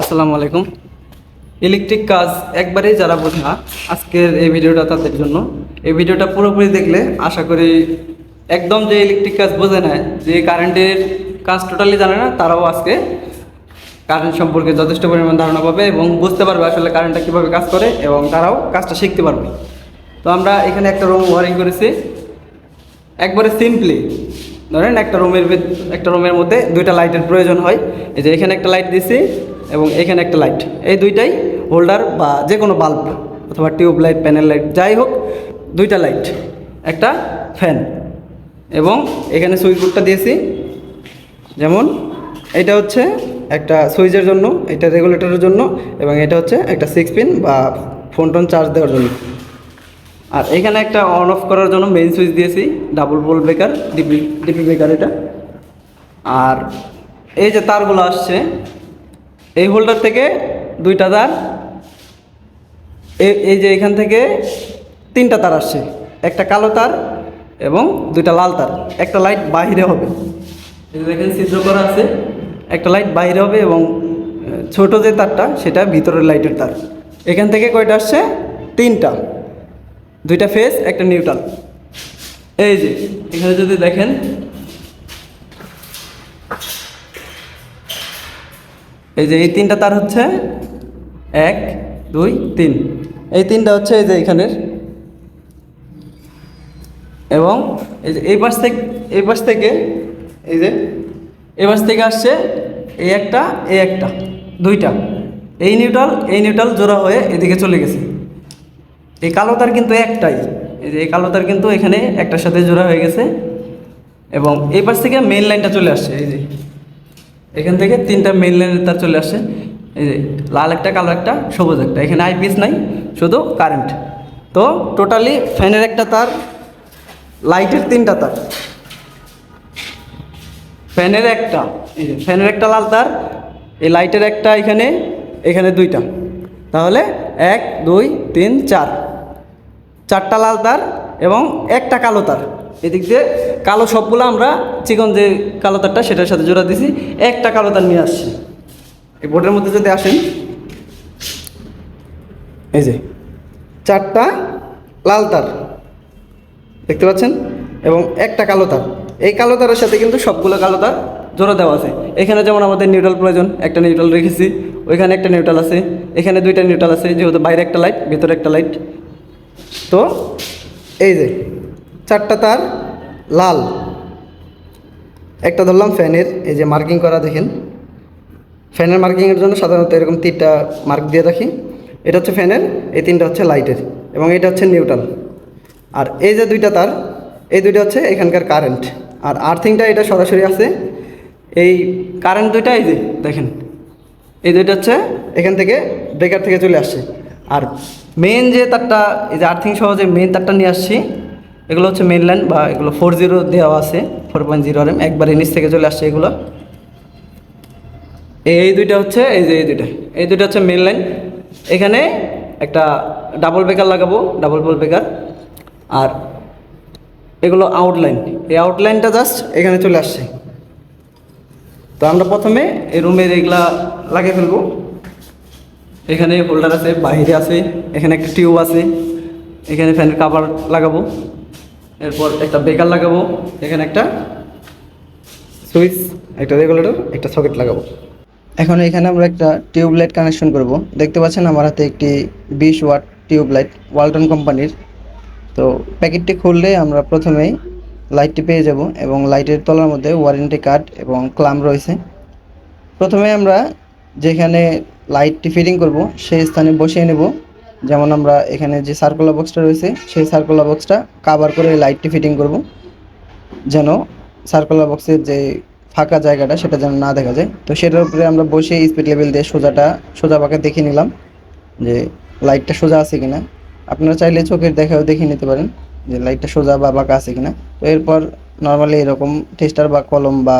আসসালামু আলাইকুম। ইলেকট্রিক কাজ একবারেই যারা বোঝে না, আজকের এই ভিডিওটা তাদের জন্য। এই ভিডিওটা পুরোপুরি দেখলে আশা করি একদম যে ইলেকট্রিক কাজ বোঝে না, যে কারেন্টের কাজ টোটালি জানে না, তারাও আজকে কারেন্ট সম্পর্কে যথেষ্ট পরিমাণ ধারণা পাবে এবং বুঝতে পারবে আসলে কারেন্টটা কীভাবে কাজ করে এবং তারাও কাজটা শিখতে পারবে। তো আমরা এখানে একটা রুম ওয়ারিং করেছি। একবারে সিম্পলি ধরেন একটা রুমের একটা রুমের মধ্যে দুইটা লাইটের প্রয়োজন হয়। এই যে এখানে একটা লাইট দিছি এবং এখানে একটা লাইট। এই দুইটাই হোল্ডার বা যে কোনো বাল্ব অথবা টিউব লাইট, প্যানেল লাইট, যাই হোক, দুইটা লাইট, একটা ফ্যান এবং এখানে সুইচ বোর্ডটা দিয়েছি। যেমন এটা হচ্ছে একটা সুইচের জন্য, এটা রেগুলেটরের জন্য এবং এটা হচ্ছে একটা সিক্স পিন বা ফোন টোন চার্জ দেওয়ার জন্য। আর এখানে একটা অন অফ করার জন্য মেইন সুইচ দিয়েছি double pole breaker DP DP breaker এটা। আর এই যে তারগুলো আসছে এই হোল্ডার থেকে দুইটা তার এই যে এখান থেকে তিনটা তার আসছে। একটা কালো তার এবং দুইটা লাল তার। একটা লাইট বাহিরে হবে। দেখেন, ছিদ্র করা আছে। একটা লাইট বাইরে হবে এবং ছোট যে তারটা, সেটা ভিতরের লাইটের তার। এখান থেকে কয়টা আসছে? তিনটা। দুইটা ফেস একটা নিউট্রাল এই যে, এখানে যদি দেখেন এই যে এই তিনটা তার হচ্ছে এক, দুই, তিন। এই তিনটা হচ্ছে এই যে এখানের। এবং এই যে এই পাশ থেকে এই পাশ থেকে এই যে এই পাশ থেকে আসছে এই একটা এই একটা, দুইটা। এই নিউট্রাল এই নিউট্রাল জোড়া হয়ে এদিকে চলে গেছে। এই কালো তার কিন্তু একটাই। এই যে এই কালো তার কিন্তু এখানে একটার সাথে জোড়া হয়ে গেছে। এবং এই পাশ থেকে মেন লাইনটা চলে আসছে, এই যে। এখান থেকে তিনটা মেইন লাইনের তার চলে আসছে এই যে লাল একটা, কালো একটা, সবুজ একটা। এখানে আইপিএস নাই, শুধু কারেন্ট তো টোটালি ফ্যানের একটা তার লাইটের তিনটা তার। ফ্যানের একটা, এই যে ফ্যানের একটা লাল তার, এই লাইটের একটা এখানে এখানে দুইটা। তাহলে এক, দুই, তিন, চার। চারটা লাল তার এবং একটা কালো তার। এদিক দিয়ে কালো সবগুলো আমরা চিকন যে কালো তারটা সেটার সাথে জোড়া দিছি। একটা কালো তার নিয়ে আসছি। এই বোর্ডের মধ্যে যদি আসেন, এই যে চারটা লাল তার দেখতে পাচ্ছেন? এবং একটা কালো তার। এই কালো তারের সাথে কিন্তু সবগুলো কালো তার জোড়া দেওয়া আছে। এখানে যেমন আমাদের নিউট্রাল প্রয়োজন, একটা নিউট্রাল রেখেছি, ওইখানে একটা নিউট্রাল আছে, এখানে দুইটা নিউট্রাল আছে, যেহেতু বাইরে একটা লাইট ভেতরে একটা লাইট তো এই যে চারটা তার লাল। একটা ধরলাম ফ্যানের, এই যে মার্কিং করা দেখেন। ফ্যানের মার্কিংয়ের জন্য সাধারণত এরকম তিনটা মার্ক দিয়ে রাখি। এটা হচ্ছে ফ্যানের, এই তিনটা হচ্ছে লাইটের এবং এটা হচ্ছে নিউট্রাল আর এই যে দুইটা তার, এই দুইটা হচ্ছে এখানকার কারেন্ট আর আর্থিংটা এটা সরাসরি আছে, এই কারেন্ট দুইটা, এই যে দেখেন, এই দুইটা হচ্ছে এখান থেকে ব্রেকার থেকে চলে আসছে। আর মেন যে তারটা, এই যে আর্থিং সহ যে মেন তারটা নিয়ে আসছি এগুলো হচ্ছে মেন লাইন বা এগুলো ফোর জিরো দেওয়া আছে four point zero R M একবারে নিচ থেকে চলে আসছে এগুলো। এই দুইটা হচ্ছে, এই যে এই দুইটা এই দুইটা হচ্ছে মেন লাইন এখানে একটা ডাবল বেকার লাগাবো ডাবল বল বেকার আর এগুলো আউটলাইন এই আউটলাইনটা জাস্ট এখানে চলে আসছে। তো আমরা প্রথমে এই রুমের এগুলা লাগিয়ে ফেলব। এখানে হোল্ডার আছে, বাইরে আছে, এখানে একটা টিউব আছে, এখানে ফ্যানের কাভার লাগাবো। এরপর একটা বেকার লাগাবো, এখানে একটা সুইচ, একটা রেগুলেটর একটা সকেট লাগাবো। এখন এখানে আমরা একটা টিউব লাইট কানেকশন করব। দেখতে পাচ্ছেন আমার হাতে একটি বিশ ওয়াট টিউব লাইট ওয়ালটন কোম্পানির। তো প্যাকেটটি খুললে আমরা প্রথমেই লাইটটি পেয়ে যাব এবং লাইটের তলার মধ্যে ওয়ারেন্টি কার্ড এবং ক্লাম রয়েছে। প্রথমে আমরা যেখানে লাইটটি ফিটিং করব, সেই স্থানে বসিয়ে নেব। যেমন আমরা এখানে যে সার্কুলার বক্সটা রয়েছে, সেই সার্কুলার বক্সটা কাভার করে লাইটটি ফিটিং করব, যেন সার্কুলার বক্সের যে ফাঁকা জায়গাটা সেটা যেন না দেখা যায়। তো সেটার উপরে আমরা বসে স্পিড লেভেল দিয়ে সোজাটা, সোজা পাকে দেখে নিলাম যে লাইটটা সোজা আছে কিনা। আপনারা চাইলে চোখের দেখাও দেখে নিতে পারেন যে লাইটটা সোজা বা বাঁকা আছে কিনা। তো এরপর নর্মালি এরকম টেস্টার বা কলম বা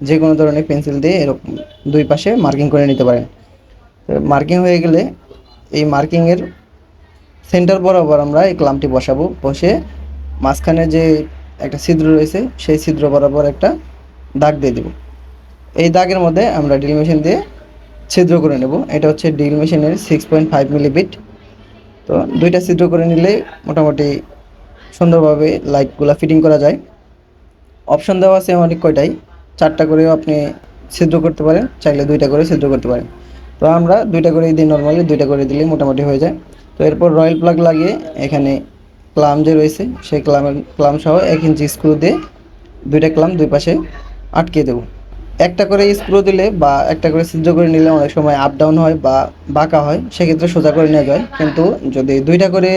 যে কোনো ধরনের পেন্সিল দিয়ে এরকম দুই পাশে মার্কিং করে নিতে পারেন। মার্কিং হয়ে গেলে এই মার্কিংয়ের সেন্টার বরাবর আমরা এই ক্লামটি বসাবো। বসে মাঝখানে যে একটা ছিদ্র রয়েছে, সেই ছিদ্র বরাবর একটা দাগ দিয়ে দেব। এই দাগের মধ্যে আমরা ড্রিল মেশিন দিয়ে ছিদ্র করে নেব। এটা হচ্ছে ড্রিল মেশিনের সিক্স পয়েন্ট ফাইভ মিলিবিট তো দুইটা ছিদ্র করে নিলে মোটামুটি সুন্দরভাবে লাইটগুলো ফিটিং করা যায়। অপশন দেওয়া আছে অনেক কয়টাই চারটা করেও আপনি ছিদ্র করতে পারেন, চাইলে দুইটা করে ছিদ্র করতে পারেন। তো আমরা দুইটা করে দিই নর্মালি দুইটা করে দিলে মোটামুটি হয়ে যায়। তো এরপর রয়্যাল প্লাগ লাগিয়ে এখানে ক্লাম যে রয়েছে, সেই ক্লামের, ক্লাম সহ এক ইঞ্চি স্ক্রু দিয়ে দুইটা ক্লাম দুই পাশে আটকে দেবো। একটা করে স্ক্রু দিলে বা একটা করে সিদ্ধ করে নিলে অনেক সময় আপ ডাউন হয় বা বাঁকা হয়, সেক্ষেত্রে সোজা করে নেওয়া যায়। কিন্তু যদি দুইটা করে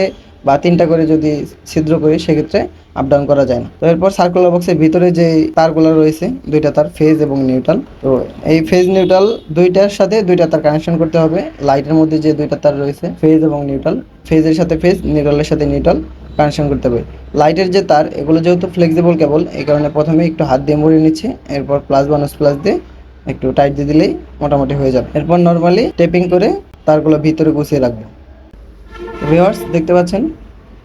বা তিনটা করে যদি ছিদ্র করি, সেক্ষেত্রে আপ ডাউন করা যায় না। তো এরপর সার্কুলার বক্সের ভিতরে যে তারগুলো রয়েছে, দুইটা তার ফেজ এবং নিউট্রাল তো এই ফেজ নিউট্রাল দুইটার সাথে দুইটা তার কানেকশন করতে হবে। লাইটের মধ্যে যে দুইটা তার রয়েছে ফেজ এবং নিউট্রাল ফেজের সাথে ফেজ নিউট্রালের সাথে নিউট্রাল কানেকশন করতে হবে। লাইটের যে তার, এগুলো যেহেতু ফ্লেক্সিবল কেবল এই কারণে প্রথমে একটু হাত দিয়ে মুড়ে নিচ্ছে, এরপর প্লাস বানুস প্লাস দিয়ে একটু টাইট দিয়ে দিলেই মোটামুটি হয়ে যাবে। এরপর নর্মালি টেপিং করে তারগুলো ভিতরে গুছিয়ে রাখব। ভিওয়ার্স দেখতে পাচ্ছেন?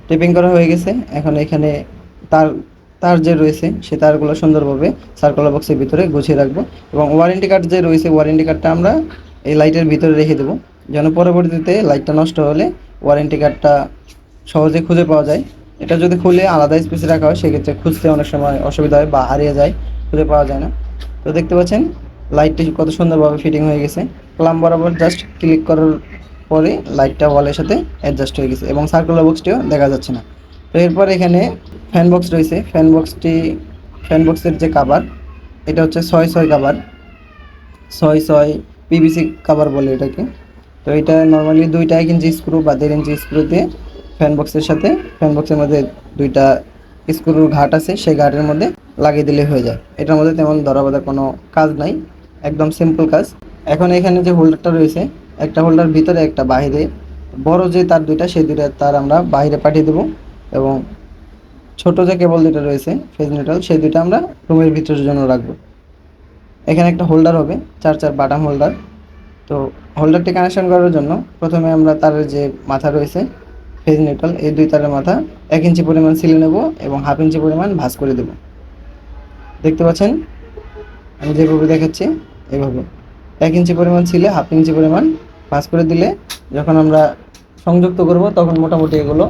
টেপিং করা হয়ে গেছে। এখন এখানে তার তার যে রয়েছে, সে তারগুলো সুন্দরভাবে সার্কুলার বক্সের ভিতরে গুছিয়ে রাখব। এবং ওয়ারেন্টি কার্ড যে রয়েছে ওয়ারেন্টি কার্ডটা আমরা এই লাইটের ভিতরে রেখে দেবো। যেন পরবর্তীতে লাইটটা নষ্ট হলে ওয়ারেন্টি কার্ডটা সহজে খুঁজে পাওয়া যায়। এটা যদি খুলে আলাদা স্পেসে রাখা হয়, সেক্ষেত্রে খুঁজতে অনেক সময় অসুবিধা হয় বা হারিয়ে যায়, খুঁজে পাওয়া যায় না। তো দেখতে পাচ্ছেন লাইটটি কত সুন্দরভাবে ফিটিং হয়ে গেছে। ক্লাম বরাবর জাস্ট ক্লিক করার পরে লাইটটা ওয়ালের সাথে অ্যাডজাস্ট হয়ে গেছে এবং সার্কুলার বক্সটিও দেখা যাচ্ছে না। তো এরপর এখানে ফ্যান বক্স রয়েছে। ফ্যান বক্সটি ফ্যান বক্সের যে কাভার এটা হচ্ছে ছয় ছয় কাভার ছয় ছয় পিভিসি কাভার বলে এটাকে। তো এটা নর্মালি দুইটা এক ইঞ্চি স্ক্রু বা দেড় ইঞ্চি স্ক্রু দিয়ে ফ্যান বক্সের সাথে ফ্যান বক্সের মধ্যে দুইটা স্ক্রুর ঘাট আছে, সেই ঘাটের মধ্যে লাগিয়ে দিলে হয়ে যায়। এটার মধ্যে তেমন ধরা কোনো কাজ নাই। একদম সিম্পল কাজ। এখন এখানে যে হোল্ডারটা রয়েছে একটা হোল্ডার ভিতরে, একটা বাইরে বড় যে তার দুইটা, সেই দুইটা তার আমরা বাইরে পাঠিয়ে দেবো এবং ছোট যে কেবল দুটো রয়েছে, ফেজ নিউট্রাল, সেই দুইটা আমরা রুমের ভিতরের জন্য রাখব। এখানে একটা হোল্ডার হবে, চার চার বাটাম হোল্ডার। তো হোল্ডারটি কানেকশন করার জন্য প্রথমে আমরা তারের যে মাথা রয়েছে, ফেজ নিউট্রাল, এই দুই তারের মাথা এক ইঞ্চি পরিমাণ সিলে নেব এবং হাফ ইঞ্চি পরিমাণ ভাঁজ করে দেব। দেখতে পাচ্ছেন? আমি যেভাবে দেখাচ্ছি, এভাবে। এক ইঞ্চি পরিমাণ ছিলে, হাফ ইঞ্চি পরিমাণ ভাঁজ করে দিলে যখন আমরা সংযুক্ত করব, তখন মোটামুটি এগুলো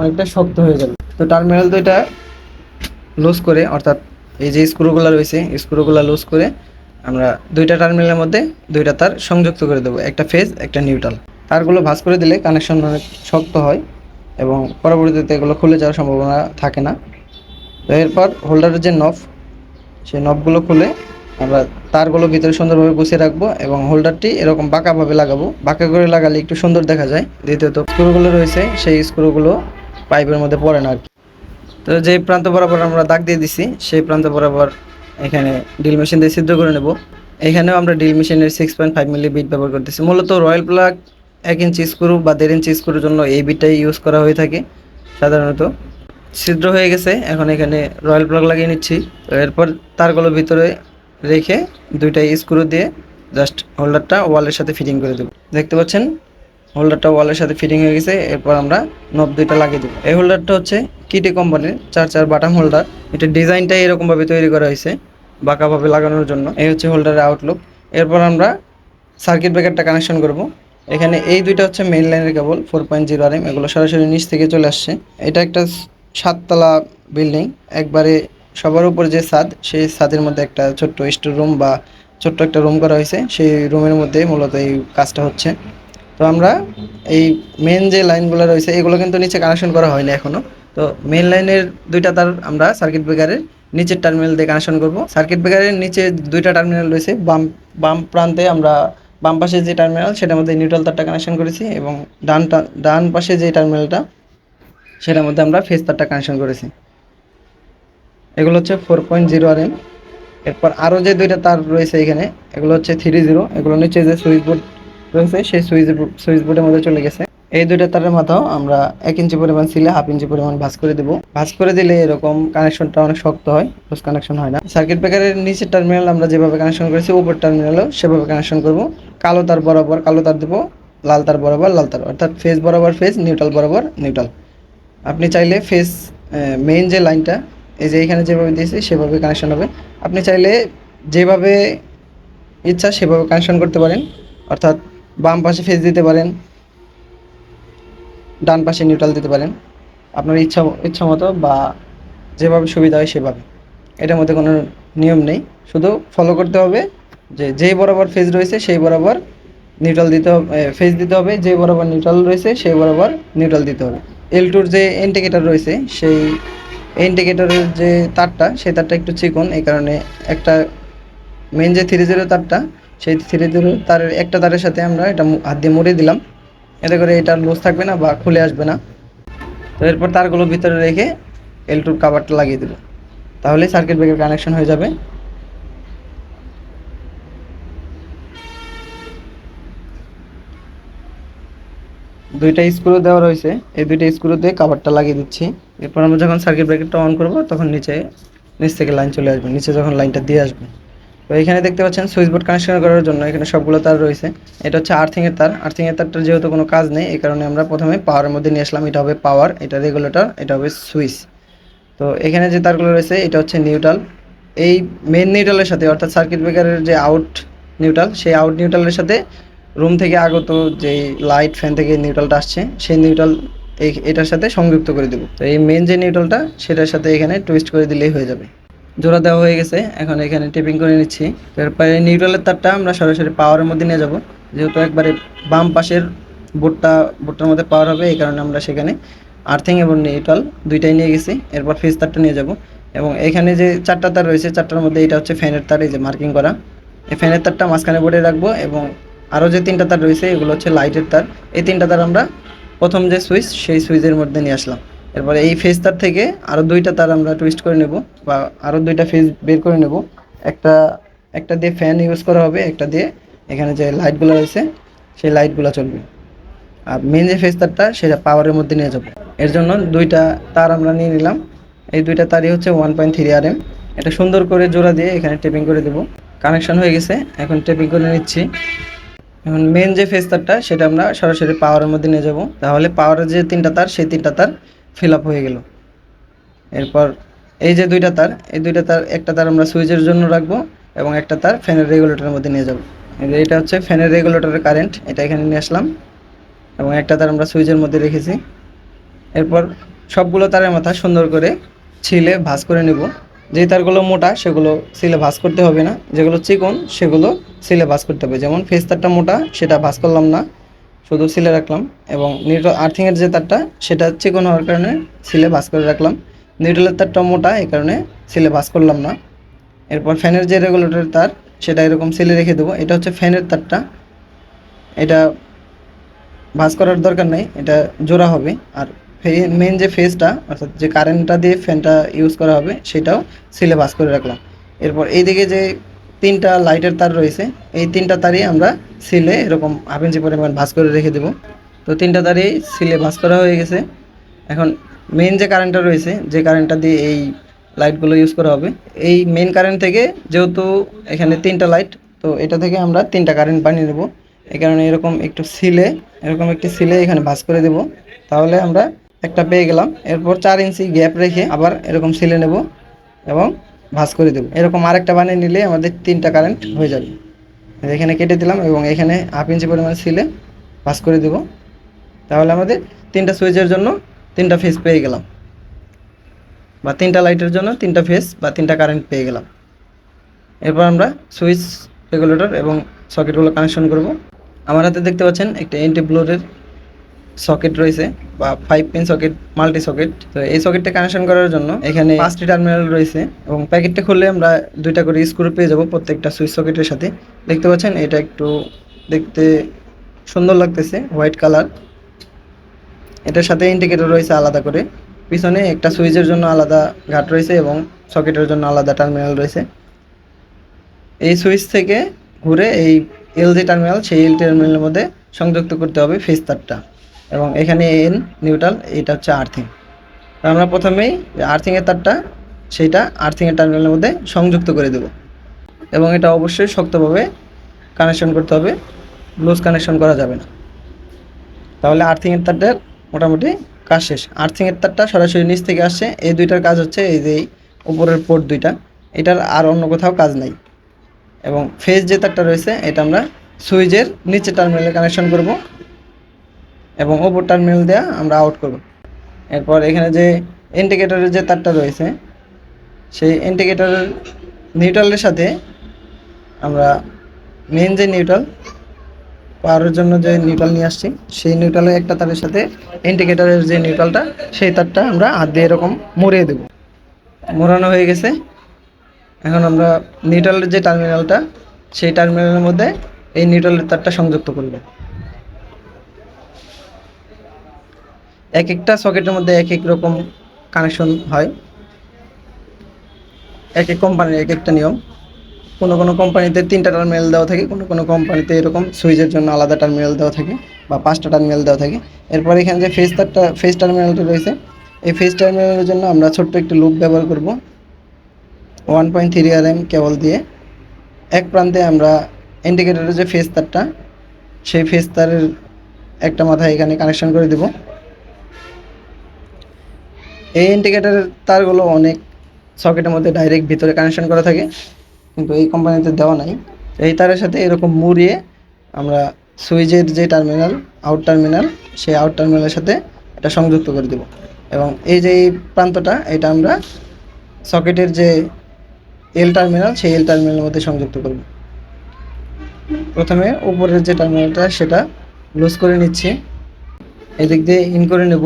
অনেকটা শক্ত হয়ে যাবে। তো টার্মিনাল দুইটা লুজ করে, অর্থাৎ এই যে স্ক্রুগুলো রয়েছে স্ক্রুগুলো লুজ করে আমরা দুইটা টার্মিনালের মধ্যে দুইটা তার সংযুক্ত করে দেবো, একটা ফেজ একটা নিউট্রাল তারগুলো ভাঁজ করে দিলে কানেকশন অনেক শক্ত হয় এবং পরবর্তীতে এগুলো খুলে যাওয়ার সম্ভাবনা থাকে না। তো এরপর হোল্ডারের যে নফ সেই নবগুলো খুলে আমরা তারগুলো ভিতরে সুন্দরভাবে গুছিয়ে রাখব এবং হোল্ডারটি এরকম বাঁকাভাবে লাগাবো। বাঁকা করে লাগালে একটু সুন্দর দেখা যায়। দ্বিতীয়ত, স্ক্রুগুলো রয়েছে, সেই স্ক্রুগুলো পাইপের মধ্যে পড়ে না আর কি। তো যে প্রান্ত বরাবর আমরা দাগ দিয়ে দিছি, সেই প্রান্ত বরাবর এখানে ড্রিল মেশিন দিয়ে ছিদ্র করে নেব। এখানেও আমরা ড্রিল মেশিনের six point five milli bit ব্যবহার করতেছি। মূলত রয়্যাল প্লাগ এক ইঞ্চি স্ক্রু বা দেড় ইঞ্চি স্ক্রুর জন্য এই বিটটাই ইউজ করা হয়ে থাকে, সাধারণত। ছিদ্র হয়ে গেছে, এখন এখানে রয়্যাল প্লাগ লাগিয়ে নিচ্ছি। তো এরপর তারগুলোর ভিতরে রেখে দুইটা স্ক্রু দিয়ে জাস্ট হোল্ডারটা ওয়ালের সাথে ফিটিং করে দেবো। দেখতে পাচ্ছেন? হোল্ডারটা ওয়ালের সাথে ফিটিং হয়ে গেছে, এরপর আমরা নব দুইটা লাগিয়ে দেবো। এই হোল্ডারটা হচ্ছে কিটি কোম্পানির চার চার বাটাম হোল্ডার। এটা ডিজাইনটাই এরকমভাবে তৈরি করা হয়েছে, বাঁকাভাবে লাগানোর জন্য। এই হচ্ছে হোল্ডারের আউটলুক এরপর আমরা সার্কিট ব্রেকারটা কানেকশন করব। এখানে এই দুইটা হচ্ছে মেইন লাইনের cable four point zero R M এগুলো সরাসরি নিচ থেকে চলে আসছে। এটা একটা সাততলা বিল্ডিং একবারে সবার উপর যে ছাদ, সেই ছাদের মধ্যে একটা ছোট্ট স্টোর রুম বা ছোট্ট একটা রুম করা হয়েছে। সেই রুমের মধ্যে মূলত এই কাজটা হচ্ছে। তো আমরা এই মেন যে লাইনগুলো রয়েছে, এগুলো কিন্তু নিচে কানেকশন করা হয়নি এখনও তো মেন লাইনের দুইটা তার আমরা সার্কিট ব্রেকারের নিচের টার্মিনাল দিয়ে কানেকশন করব। সার্কিট ব্রেকারের নিচে দুইটা টার্মিনাল রয়েছে। বাম বাম প্রান্তে আমরা বাম পাশে যে টার্মিনাল সেটার মধ্যে নিউট্রাল তারটা কানেকশন করেছি এবং ডান ডান পাশে যে টার্মিনালটা সেটার মধ্যে আমরা ফেস তারটা কানেকশন করেছি। এগুলো হচ্ছে four point zero R M এরপর আরও যে দুইটা তার রয়েছে এখানে, এগুলো হচ্ছে থ্রি জিরো এগুলো নিচে যে সুইচ বোর্ড রয়েছে, সেই সুইচ সুইচ বোর্ডের মধ্যে চলে গেছে। এই দুইটা তারের মাথাও আমরা এক ইঞ্চি পরিমাণ ছিলে হাফ ইঞ্চি পরিমাণ ভাঁজ করে দেবো। ভাঁজ করে দিলে এরকম কানেকশনটা অনেক শক্ত হয় লুজ কানেকশন হয় না। সার্কিট ব্রেকারের নিচের টার্মিনাল আমরা যেভাবে কানেকশন করেছি, উপর টার্মিনালও সেভাবে কানেকশন করব। কালো তার বরাবর কালো তার দেবো, লাল তার বরাবর লাল তার। অর্থাৎ ফেজ বরাবর ফেজ নিউট্রাল বরাবর নিউট্রাল আপনি চাইলে ফেস মেইন যে লাইনটা এই যে এখানে যেভাবে দিয়েছি, সেভাবে কানেকশন হবে। আপনি চাইলে যেভাবে ইচ্ছা সেভাবে কানেকশন করতে পারেন। অর্থাৎ বাম পাশে ফেজ দিতে পারেন, ডান পাশে নিউট্রাল দিতে পারেন। আপনার ইচ্ছা ইচ্ছা মতো বা যেভাবে সুবিধা হয় সেভাবে। এটার মধ্যে কোনো নিয়ম নেই। শুধু ফলো করতে হবে যে, যেই বরাবর ফেজ রয়েছে সেই বরাবর নিউট্রাল দিতে হবে ফেজ দিতে হবে। যে বরাবর নিউট্রাল রয়েছে সেই বরাবর নিউট্রাল দিতে হবে। এল টুর যে ইন্ডিকেটার রয়েছে, সেই ইন্ডিকেটরের যে তারটা, সেই তারটা একটু চিকন, এই কারণে একটা মেন যে থ্রি জিরো তারটা, সেই থ্রি জিরো তারের একটা তারের সাথে আমরা এটা হাত দিয়ে মুড়ে দিলাম। এতে করে এটা লুজ থাকবে না বা খুলে আসবে না। তো এরপর তারগুলো ভিতরে রেখে এল টুর কাভারটা লাগিয়ে দেবো। তাহলে সার্কিট ব্রেকার কানেকশন হয়ে যাবে। দুইটা স্ক্রু দেওয়া রয়েছে। এই দুইটা স্ক্রু দিয়ে কাভারটা লাগিয়ে দিচ্ছি। এরপর আমরা যখন সার্কিট ব্রেকারটা অন করব, তখন নিচে, নিচ থেকে লাইন চলে আসবে। নিচে যখন লাইনটা দিয়ে আসবে। তো এখানে দেখতে পাচ্ছেন সুইচ বোর্ড কানেকশন করার জন্য এখানে সবগুলো তার রয়েছে। এটা হচ্ছে আর্থিংয়ের তার। আর্থিংয়ের তারটার যেহেতু কোনো কাজ নেই, এই কারণে আমরা প্রথমে পাওয়ারের মধ্যে নিয়ে আসলাম। এটা হবে পাওয়ার এটা রেগুলেটর এটা হবে সুইচ তো এখানে যে তারগুলো রয়েছে, এটা হচ্ছে নিউট্রাল এই মেন নিউট্রালের সাথে, অর্থাৎ সার্কিট ব্রেকারের যে আউট নিউট্রাল সেই আউট নিউট্রালের সাথে রুম থেকে আগত যে লাইট ফ্যান থেকে নিউট্রালটা আসছে, সেই নিউট্রাল এই এটার সাথে সংযুক্ত করে দেবো। তো এই মেন যে নিউট্রালটা সেটার সাথে এখানে টুইস্ট করে দিলেই হয়ে যাবে। জোড়া দেওয়া হয়ে গেছে, এখন এখানে টেপিং করে নিচ্ছি। তারপরে নিউট্রালের তারটা আমরা সরাসরি পাওয়ারের মধ্যে নিয়ে যাব। যেহেতু একবারে বাম পাশের বোর্ডটা বোর্ডটার মধ্যে পাওয়ার হবে, এই কারণে আমরা সেখানে আর্থিং এবং নিউট্রাল দুইটাই নিয়ে গেছি। এরপর ফেজ তারটা নিয়ে যাব। এবং এখানে যে চারটা তার রয়েছে, চারটার মধ্যে এটা হচ্ছে ফ্যানের তার, এই যে মার্কিং করা। এই ফ্যানের তারটা মাঝখানে বোর্ডে রাখব এবং আরও যে তিনটা তার রয়েছে, এগুলো হচ্ছে লাইটের তার। এই তিনটা তার আমরা প্রথম যে সুইচ, সেই সুইচের মধ্যে নিয়ে আসলাম। এরপরে এই ফেজ তার থেকে আরও দুইটা তার আমরা টুইস্ট করে নেব, বা আরও দুইটা ফেজ বের করে নেব। একটা একটা দিয়ে ফ্যান ইউজ করা হবে, একটা দিয়ে এখানে যে লাইটগুলো রয়েছে, সেই লাইটগুলো চলবে। আর মেন যে ফেজ তারটা, সেটা পাওয়ারের মধ্যে নিয়ে যাব। এর জন্য দুইটা তার আমরা নিয়ে নিলাম। এই দুইটা তারই হচ্ছে one point three R M এটা সুন্দর করে জোড়া দিয়ে এখানে টেপিং করে দেবো। কানেকশন হয়ে গেছে, এখন টেপিং করে নিচ্ছি। এখন মেন যে ফেস তারটা সেটা আমরা সরাসরি পাওয়ারের মধ্যে নিয়ে যাব। তাহলে পাওয়ারের যে তিনটা তার, সেই তিনটা তার ফিল আপ হয়ে গেল। এরপর এই যে দুইটা তার, এই দুইটা তার, একটা তার আমরা সুইচের জন্য রাখব এবং একটা তার ফ্যানের রেগুলেটরের মধ্যে নিয়ে যাব। এটা হচ্ছে ফ্যানের রেগুলেটরের কারেন্ট এটা এখানে নিয়ে আসলাম। এবং একটা তার আমরা সুইচের মধ্যে রেখেছি। এরপর সবগুলো তারের মাথা সুন্দর করে ছিলে ভাঁজ করে নেব। যে তারগুলো মোটা, সেগুলো সিলে ভাঁজ করতে হবে না। যেগুলো চিকন, সেগুলো সিলে ভাঁজ করতে হবে। যেমন ফেস তারটা মোটা, সেটা ভাস করলাম না, শুধু সিলে রাখলাম এবং নিউট্রাল আর্থিংয়ের যে তারটা, সেটা চিকন হওয়ার কারণে সিলে ভাস করে রাখলাম। নিউট্রালের তারটা মোটা, এই কারণে সিলে ভাস করলাম না। এরপর ফ্যানের যে রেগুলেটরের তার, সেটা এরকম সিলে রেখে দেবো। এটা হচ্ছে ফ্যানের তারটা। এটা ভাঁজ করার দরকার নেই, এটা জোড়া হবে। আর মেন যে ফেজটা অর্থাৎ যে কারেন্টটা দিয়ে ফ্যানটা ইউজ করা হবে, সেটাও সিলে ভাঁজ করে রাখলাম। এরপর এইদিকে যে তিনটা লাইটের তার রয়েছে, এই তিনটা তারই আমরা সিলে এরকম হাফ ইঞ্চি পরিমাণ ভাঁজ করে রেখে দেবো। তো তিনটা তারই সিলে ভাঁজ করা হয়ে গেছে। এখন মেন যে কারেন্টটা রয়েছে, যে কারেন্টটা দিয়ে এই লাইটগুলো ইউজ করা হবে, এই মেন কারেন্ট থেকে যেহেতু এখানে তিনটা লাইট তো এটা থেকে আমরা তিনটা কারেন্ট বানিয়ে নেব। এই কারণে এরকম একটু সিলে এরকম একটি সিলে এখানে ভাঁজ করে দেব। তাহলে আমরা একটা পেয়ে গেলাম। এরপর চার ইঞ্চি গ্যাপ রেখে আবার এরকম সিলে নেব এবং ভাঁজ করে দেব। এরকম আরেকটা বানিয়ে নিলে আমাদের তিনটা কারেন্ট হয়ে যাবে। এখানে কেটে দিলাম এবং এখানে হাফ ইঞ্চি পরিমাণ সিলে ভাঁজ করে দেব। তাহলে আমাদের তিনটা সুইচের জন্য তিনটা ফেস পেয়ে গেলাম। বা তিনটা লাইটের জন্য তিনটা ফেস বা তিনটা কারেন্ট পেয়ে গেলাম। এরপর আমরা সুইচ রেগুলেটর এবং সকেটগুলো কানেকশন করব। আমার হাতে দেখতে পাচ্ছেন একটা এন্টি ব্লোরের সকেট রয়েছে বা five pin socket multi socket তো এই সকেটটা কানেকশন করার জন্য এখানে পাঁচটি টার্মিনাল রয়েছে এবং প্যাকেটটা খুললে আমরা দুইটা করে স্ক্রু পেয়ে যাব প্রত্যেকটা সুইচ সকেটের সাথে। দেখতে পাচ্ছেন, এটা একটু দেখতে সুন্দর লাগতেছে হোয়াইট কালার এটার সাথে ইন্ডিকেটর রয়েছে আলাদা করে। পিছনে একটা সুইচের জন্য আলাদা ঘাট রয়েছে এবং সকেটের জন্য আলাদা টার্মিনাল রয়েছে। এই সুইচ থেকে ঘুরে এই এলজি টার্মিনাল সেই এল টার্মিনালের মধ্যে সংযুক্ত করতে হবে ফেস তারটা এবং এখানে এন, নিউট্রাল এটা হচ্ছে আর্থিং। আমরা প্রথমেই আর্থিংয়ের তারটা, সেইটা আর্থিংয়ের টার্মিনালের মধ্যে সংযুক্ত করে দেব। এবং এটা অবশ্যই শক্তভাবে কানেকশন করতে হবে, লুজ কানেকশন করা যাবে না। তাহলে আর্থিংয়ের তারটার মোটামুটি কাজ শেষ। আর্থিংয়ের তারটা সরাসরি নিচ থেকে আসছে, এই দুইটার কাজ হচ্ছে এই যে উপরের পোর্ট দুইটা, এটার আর অন্য কোথাও কাজ নাই। এবং ফেজ যে তারটা রয়েছে, এটা আমরা সুইচের নিচে টার্মিনালে কানেকশন করব। এবং ওপর টার্মিনাল দেওয়া আমরা আউট করব। এরপর এখানে যে ইন্ডিকেটরের যে তারটা রয়েছে, সেই ইন্ডিকেটরের নিউট্রালের সাথে আমরা মেন যে নিউট্রাল পাওয়ারের জন্য যে নিউট্রাল নিয়ে আসছি, সেই নিউট্রালের একটা তারের সাথে ইন্ডিকেটরের যে নিউট্রালটা সেই তারটা আমরা হাত দিয়ে এরকম মুড়িয়ে দেব। মোড়ানো হয়ে গেছে। এখন আমরা নিউট্রালের যে টার্মিনালটা সেই টার্মিনালের মধ্যে এই নিউট্রালের তারটা সংযুক্ত করব। এক একটা সকেটের মধ্যে এক এক রকম কানেকশন হয়। এক এক কোম্পানির এক একটা নিয়ম। কোনো কোনো কোম্পানিতে তিনটা টার্মিনাল দেওয়া থাকে, কোনো কোনো কোম্পানিতে এরকম সুইচের জন্য আলাদা টার্মিনাল দেওয়া থাকে বা পাঁচটা টার্মিনাল দেওয়া থাকে। এরপর এখানে যে ফেস তারটা ফেস টার্মিনালটা রয়েছে, এই ফেস টার্মিনালের জন্য আমরা ছোট্ট একটি লুপ ব্যবহার করব। One point three R M cable দিয়ে। এক প্রান্তে আমরা ইন্ডিকেটরের যে ফেস তারটা সেই ফেস তারের একটা মাথায় এখানে কানেকশন করে দেব। এই ইন্ডিকেটারের তারগুলো অনেক সকেটের মধ্যে ডাইরেক্ট ভিতরে কানেকশন করা থাকে, কিন্তু এই কোম্পানিতে দেওয়া নাই। এই তারের সাথে এরকম মুড়িয়ে আমরা সুইচের যে টার্মিনাল আউট টার্মিনাল সেই আউট টার্মিনালের সাথে এটা সংযুক্ত করে দেব। এবং এই যে প্রান্তটা, এটা আমরা সকেটের যে এল টার্মিনাল সেই এল টার্মিনালের মধ্যে সংযুক্ত করব। প্রথমে উপরের যে টার্মিনালটা সেটা লুজ করে নিচ্ছি। এদিক দিয়ে ইন করে নেব।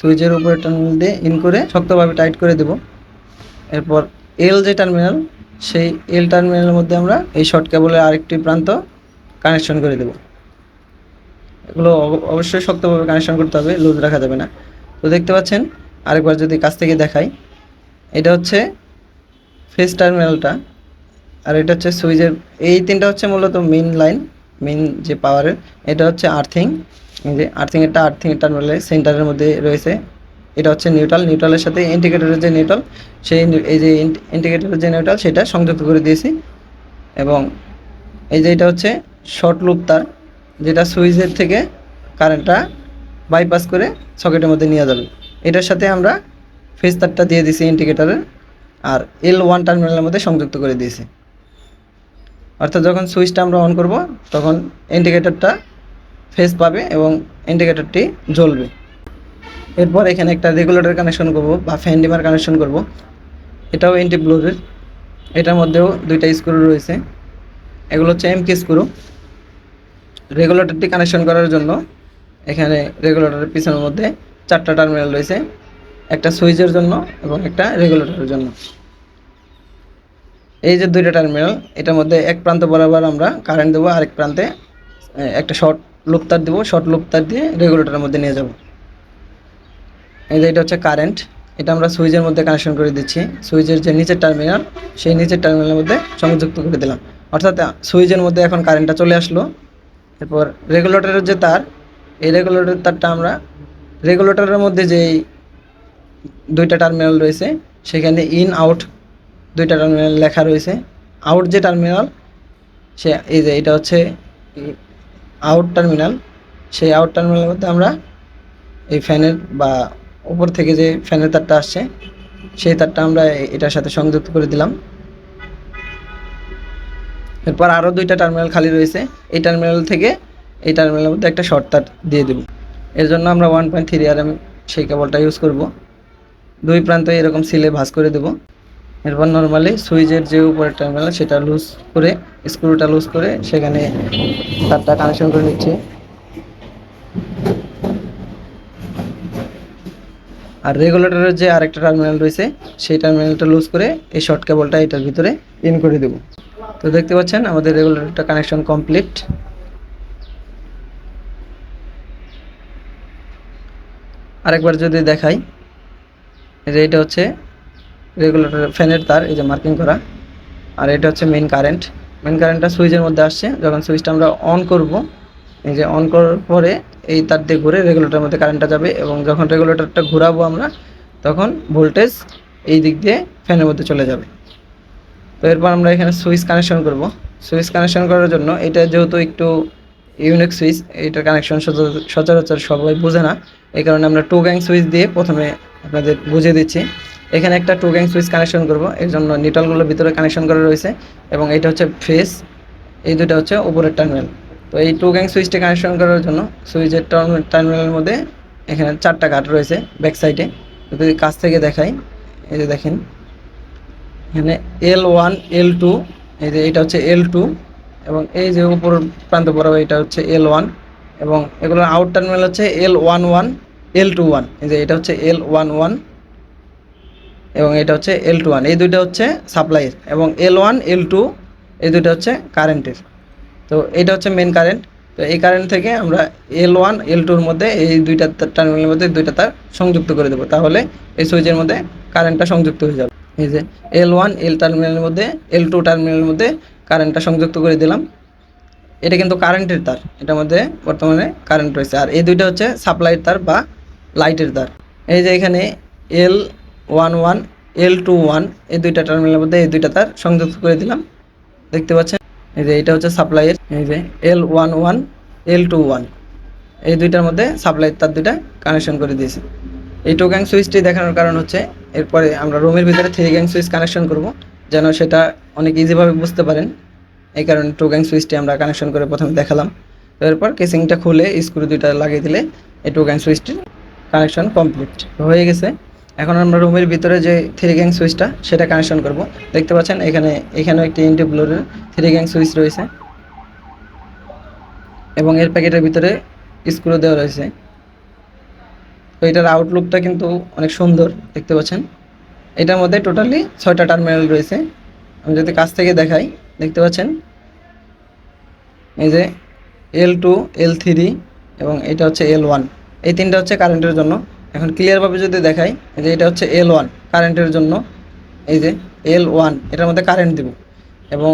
সুইচের উপরের টার্মিনাল দিয়ে ইন করে শক্তভাবে টাইট করে দেব। এরপর এল যে টার্মিনাল, সেই এল টার্মিনালের মধ্যে আমরা এই শর্ট কেবলের আরেকটি প্রান্ত কানেকশন করে দেব। এগুলো অব- অবশ্যই শক্তভাবে কানেকশন করতে হবে, লুজ রাখা যাবে না। তো দেখতে পাচ্ছেন, আরেকবার যদি কাছ থেকে দেখাই, এটা হচ্ছে ফেস টার্মিনালটা, আর এটা হচ্ছে সুইচের, এই তিনটা হচ্ছে মূলত মেন লাইন মেন যে পাওয়ারের এটা হচ্ছে আর্থিং যে আর্থিংয়েরটা আর্থিংয়ের টার্মিনালের সেন্টারের মধ্যে রয়েছে। এটা হচ্ছে নিউট্রাল নিউট্রালের সাথে ইন্ডিকেটরের যে নিউট্রাল সেই এই যে ইন্ডিকেটরের যে নিউট্রাল সেটা সংযুক্ত করে দিয়েছি। এবং এই যে এটা হচ্ছে শর্ট লুপ তার, যেটা সুইচের থেকে কারেন্টটা বাইপাস করে সকেটের মধ্যে নিয়ে যাবে। এটার সাথে আমরা ফেস তারটা দিয়ে দিয়েছি ইন্ডিকেটরের আর এল ওয়ান টার্মিনালের মধ্যে সংযুক্ত করে দিয়েছি। অর্থাৎ যখন সুইচটা আমরা অন করব, তখন ইন্ডিকেটরটা ফেস পাবে এবং ইন্ডিকেটরটি জ্বলবে। এরপর এখানে একটা রেগুলেটর কানেকশন করব বা ফ্যান ডিমার কানেকশন করব। এটাও এন্টি ব্লোরের এটার মধ্যেও দুইটা স্ক্রু রয়েছে। এগুলো হচ্ছে এমকে স্ক্রু রেগুলেটরটি কানেকশন করার জন্য এখানে রেগুলেটরের পিছনের মধ্যে চারটা টার্মিনাল রয়েছে। একটা সুইচের জন্য এবং একটা রেগুলেটরের জন্য। এই যে দুইটা টার্মিনাল এটার মধ্যে এক প্রান্ত বরাবর আমরা কারেন্ট দেবো, আরেক প্রান্তে একটা শর্ট লুপ তার দেবো শর্ট লুপ তার দিয়ে রেগুলেটরের মধ্যে নিয়ে যাব। এই যে এটা হচ্ছে কারেন্ট এটা আমরা সুইচের মধ্যে কানেকশন করে দিচ্ছি। সুইচের যে নিচের টার্মিনাল সেই নিচের টার্মিনালের মধ্যে সংযুক্ত করে দিলাম। অর্থাৎ সুইচের মধ্যে এখন কারেন্টটা চলে আসলো। এরপর রেগুলেটরের যে তার, এই রেগুলেটরের তারটা আমরা রেগুলেটরের মধ্যে যেই দুইটা টার্মিনাল রয়েছে, সেখানে ইন আউট দুইটা টার্মিনাল লেখা রয়েছে। আউট যে টার্মিনাল সে, এই যে এটা হচ্ছে আউট টার্মিনাল সেই আউট টার্মিনালের মধ্যে আমরা এই ফ্যানের বা উপর থেকে যে ফ্যানের তারটা আসছে, সেই তারটা আমরা এটার সাথে সংযুক্ত করে দিলাম। এরপর আরও দুইটা টার্মিনাল খালি রয়েছে। এই টার্মিনাল থেকে এই টার্মিনালের মধ্যে একটা শর্ট তার দিয়ে দেব। এর জন্য আমরা one point three R M সেই কেবলটা ইউজ করব। দুই প্রান্তে এরকম সিলে ভাঁজ করে দেব। এরপর নর্মালি সুইচের যে উপরের টার্মিনাল সেটা লুজ করে স্ক্রুটা লুজ করে সেখানে তারটা কানেকশন করে নিচ্ছি। আর রেগুলেটরের যে আরেকটা টার্মিনাল রয়েছে, সেই টার্মিনালটা লুজ করে এই শর্ট কেবলটা এটার ভিতরে ইন করে দেব। তো দেখতে পাচ্ছেন, আমাদের রেগুলেটরটা কানেকশন কমপ্লিট আরেকবার যদি দেখাই যে এটা হচ্ছে রেগুলেটর ফ্যানের তার, এই যে মার্কিং করা। আর এটা হচ্ছে মেইন কারেন্ট মেইন কারেন্টটা সুইচের মধ্যে আসছে। যখন সুইচটা আমরা অন করব, এই যে অন করার পরে এই তার দিয়ে ঘুরে রেগুলেটরের মধ্যে কারেন্টটা যাবে এবং যখন রেগুলেটরটা ঘোরাবো আমরা, তখন ভোল্টেজ এই দিক দিয়ে ফ্যানের মধ্যে চলে যাবে। তো এরপর আমরা এখানে সুইচ কানেকশন করব। সুইচ কানেকশন করার জন্য এটা যেহেতু একটু ইউনিক সুইচ এইটার কানেকশন সচরাচর সবাই বোঝে না। এই কারণে আমরা টু গ্যাং সুইচ দিয়ে প্রথমে আপনাদের বুঝিয়ে দিচ্ছি। এখানে একটা টু গ্যাং সুইচ কানেকশন করব। এর জন্য নিটলগুলো ভিতরে কানেকশন করা রয়েছে এবং এটা হচ্ছে ফেস এই দুটো হচ্ছে উপরের টার্মিনাল তো এই টু গ্যাং সুইচটা কানেকশন করার জন্য সুইচের টার্মিনালের মধ্যে এখানে চারটা কাঠ রয়েছে ব্যাক সাইডে যদি কাছ থেকে দেখাই, এই যে দেখেন, এখানে এল ওয়ান এল টু এই যে এটা হচ্ছে এল টু এবং এই যে উপর প্রান্ত বরাবর এটা হচ্ছে এল ওয়ান এবং এগুলোর আউট টার্মিনাল হচ্ছে L one one L two one এই যে এটা হচ্ছে এল ওয়ান ওয়ান এবং এটা হচ্ছে এল টু ওয়ান এই দুইটা হচ্ছে সাপ্লাইয়ের এবং এল ওয়ান এল টু এই দুইটা হচ্ছে কারেন্টের তো এটা হচ্ছে মেন কারেন্ট তো এই কারেন্ট থেকে আমরা এল ওয়ান এল টুর মধ্যে এই দুইটা টার্মিনালের মধ্যে দুইটা তার সংযুক্ত করে দেবো। তাহলে এই সুইচের মধ্যে কারেন্টটা সংযুক্ত হয়ে যাবে। এই যে এল ওয়ান এল টার্মিনালের মধ্যে এল টু টার্মিনালের মধ্যে কারেন্টটা সংযুক্ত করে দিলাম। এটা কিন্তু কারেন্টের তার, এটার মধ্যে বর্তমানে কারেন্ট রয়েছে। আর এই দুইটা হচ্ছে সাপ্লাইয়ের তার বা লাইটের তার। এই যে এখানে L one one, L two one, এই দুইটা টার্মিনালের মধ্যে এই দুইটা তার সংযুক্ত করে দিলাম। দেখতে পাচ্ছেন? এই যে এটা হচ্ছে সাপ্লাইয়ের এই যে L one one, L two one. এই দুইটার মধ্যে সাপ্লাই তার দুইটা কানেকশন করে দিয়েছি। এই টু গ্যাং সুইচটি দেখানোর কারণ হচ্ছে, এরপরে আমরা রুমের ভিতরে থ্রি গ্যাং সুইচ কানেকশন করব, যেন সেটা অনেক ইজিভাবে বুঝতে পারেন। এই কারণে টু গ্যাং সুইচটি আমরা কানেকশন করে প্রথমে দেখালাম। এরপর কেসিংটা খুলে স্ক্রু দুইটা লাগিয়ে দিলে এই টু গ্যাং সুইচটির কানেকশন কমপ্লিট হয়ে গেছে। এখন আমরা রুমের ভিতরে যে থ্রি গ্যাং সুইচটা সেটা কানেকশন করব। দেখতে পাচ্ছেন, এখানে, এখানেও একটি ইন্টি ব্লোরের থ্রি গ্যাং সুইচ রয়েছে। এবং এর প্যাকেটের ভিতরে স্ক্রু দেওয়া রয়েছে। তো এটার আউটলুকটা কিন্তু অনেক সুন্দর, দেখতে পাচ্ছেন। এটার মধ্যে টোটালি ছয়টা টার্মিনাল রয়েছে। আমি যদি কাছ থেকে দেখাই, দেখতে পাচ্ছেন? এই যে এল টু এল থ্রি এবং এটা হচ্ছে এল ওয়ান এই তিনটা হচ্ছে কারেন্টের জন্য। এখন ক্লিয়ারভাবে যদি দেখাই যে এটা হচ্ছে এল ওয়ান কারেন্টের জন্য। এই যে এল ওয়ান এটার মধ্যে কারেন্ট দেবো। এবং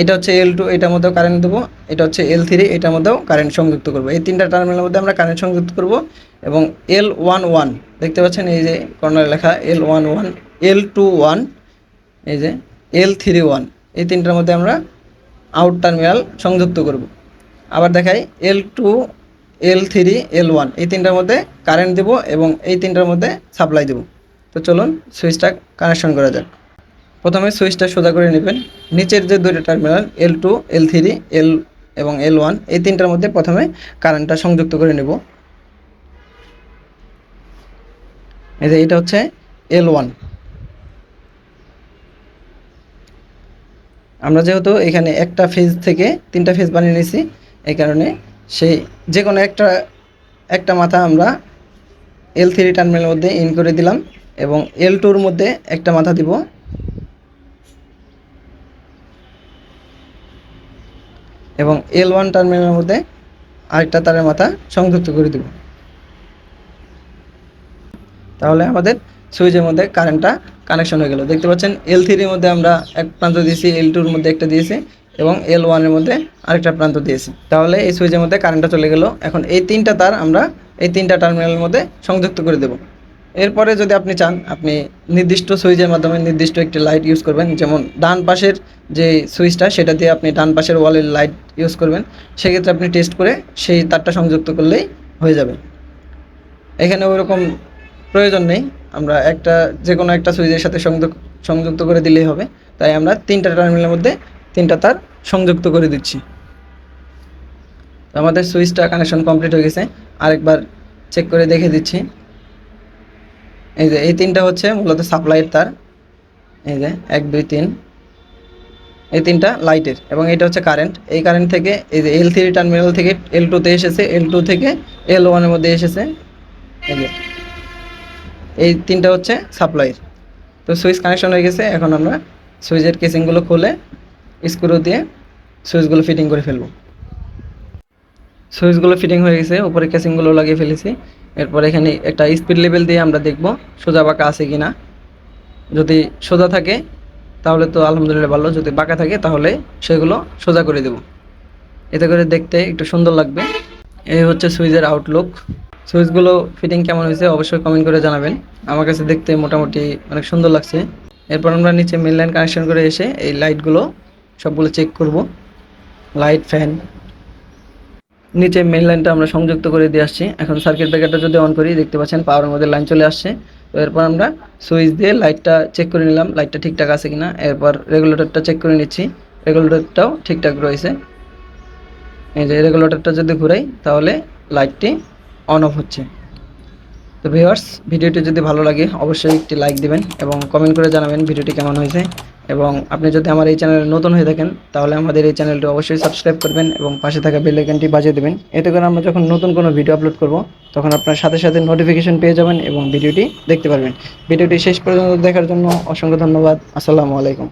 এটা হচ্ছে এল টু এটার মধ্যেও কারেন্ট দেবো। এটা হচ্ছে এল থ্রি এটার মধ্যেও কারেন্ট সংযুক্ত করব। এই তিনটা টার্মিনালের মধ্যে আমরা কারেন্ট সংযুক্ত করব। এবং এল ওয়ান ওয়ান দেখতে পাচ্ছেন এই যে কর্নারে লেখা L one one L two one এই যে এল থ্রি ওয়ান এই তিনটার মধ্যে আমরা আউট টার্মিনাল সংযুক্ত করব। আবার দেখাই L two L three L one এই তিনটার মধ্যে কারেন্ট দেব এবং এই তিনটার মধ্যে সাপ্লাই দেব। তো চলুন সুইচটা কানেকশন করা যাক। প্রথমে সুইচটা সোজা করে নেবেন। নিচের যে দুইটা terminal L two L three L এবং এল ওয়ান এই তিনটার মধ্যে প্রথমে কারেন্টটা সংযুক্ত করে নেব। এই যে এটা হচ্ছে এল ওয়ান আমরা যেহেতু এখানে একটা ফেজ থেকে তিনটা ফেজ বানিয়ে নিয়েছি, এই কারণে সেই যে কোনো একটা একটা মাথা আমরা এল থ্রি টার্মিনালের মধ্যে ইন করে দিলাম এবং এল টুর মধ্যে একটা মাথা দিব। এবং এল ওয়ান টার্মিনালের মধ্যে আরেকটা তারের মাথা সংযুক্ত করে দেব। তাহলে আমাদের সুইচের মধ্যে কারেন্টটা কানেকশন হয়ে গেল। দেখতে পাচ্ছেন এল থ্রির মধ্যে আমরা এক প্রান্ত দিয়েছি এল টুর মধ্যে একটা দিয়েছি। এবং এল ওয়ানের মধ্যে আরেকটা প্রান্ত দিয়েছি। তাহলে এই সুইচের মধ্যে কারেন্টটা চলে গেল। এখন এই তিনটা তার আমরা এই তিনটা টার্মিনালের মধ্যে সংযুক্ত করে দেব। এরপরে যদি আপনি চান, আপনি নির্দিষ্ট সুইচের মাধ্যমে নির্দিষ্ট একটি লাইট ইউজ করবেন। যেমন ডান পাশের যে সুইচটা সেটা দিয়ে আপনি ডান পাশের ওয়ালের লাইট ইউজ করবেন। সেক্ষেত্রে আপনি টেস্ট করে সেই তারটা সংযুক্ত করলেই হয়ে যাবে। এখানে ওইরকম প্রয়োজন নেই। আমরা একটা যে কোনো একটা সুইচের সাথে সংযুক্ত সংযুক্ত করে দিলেই হবে। তাই আমরা তিনটা টার্মিনালের মধ্যে তিনটা তার সংযুক্ত করে দিচ্ছি। আমাদের সুইচটা কানেকশন কমপ্লিট হয়ে গেছে। আরেকবার চেক করে দেখে দিচ্ছি। এই যে, এই তিনটা হচ্ছে মূলত সাপ্লাইয়ের তার। এই যে, এক, দুই, তিন। এই তিনটা লাইটের এবং এটা হচ্ছে কারেন্ট এই কারেন্ট থেকে, এই যে এল থ্রি টার্মিনাল থেকে এল টুতে এসেছে। এল টু থেকে এল ওয়ানের মধ্যে এসেছে। এই যে, এই তিনটা হচ্ছে সাপ্লাইয়ের তো সুইচ কানেকশন হয়ে গেছে। এখন আমরা সুইচের কেসিংগুলো খুলে স্ক্রু দিয়ে সুইচগুলো ফিটিং করে ফেলব। সুইচগুলো ফিটিং হয়ে গেছে, উপরে কেসিংগুলো লাগিয়ে ফেলেছি। এরপর এখানে একটা স্পিড লেভেল দিয়ে আমরা দেখব সোজা বাঁকা আছে কি না যদি সোজা থাকে, তাহলে তো আলহামদুলিল্লাহ ভালো। যদি বাঁকা থাকে, তাহলে সেগুলো সোজা করে দেব। এতে করে দেখতে একটু সুন্দর লাগবে। এই হচ্ছে সুইচের আউটলুক সুইচগুলো ফিটিং কেমন হয়েছে অবশ্যই কমেন্ট করে জানাবেন। আমার কাছে দেখতে মোটামুটি অনেক সুন্দর লাগছে। এরপর আমরা নিচে মেন লাইন কানেকশন করে এসে এই লাইটগুলো সবগুলো চেক করব। লাইট ফ্যান নিচে মেন লাইনটা আমরা সংযুক্ত করে দিয়ে আসছি। এখন সার্কিট ব্রেকারটা যদি অন করি, দেখতে পাচ্ছেন পাওয়ারের মধ্যে লাইন চলে আসছে। তো এরপর আমরা সুইচ দিয়ে লাইটটা চেক করে নিলাম লাইটটা ঠিকঠাক আছে কিনা। এরপর রেগুলেটরটা চেক করে নিচ্ছি। রেগুলেটরটাও ঠিকঠাক রয়েছে। এই যে রেগুলেটরটা যদি ঘুরাই, তাহলে লাইটটি অন অফ হচ্ছে। তো ভিউয়ার্স, ভিডিওটি যদি ভালো লাগে, অবশ্যই একটি লাইক দিবেন এবং কমেন্ট করে জানাবেন ভিডিওটি কেমন হয়েছে। এবং আপনি যদি আমার এই চ্যানেলে নতুন হয়ে থাকেন, তাহলে আমাদের এই চ্যানেলটি অবশ্যই সাবস্ক্রাইব করবেন এবং পাশে থাকা বেল আইকনটি বাজিয়ে দেবেন। এতে করে আমরা যখন নতুন কোনো ভিডিও আপলোড করব, তখন আপনার সাথে সাথে নোটিফিকেশন পেয়ে যাবেন এবং ভিডিওটি দেখতে পারবেন। ভিডিওটি শেষ পর্যন্ত দেখার জন্য অসংখ্য ধন্যবাদ। আসসালামু আলাইকুম।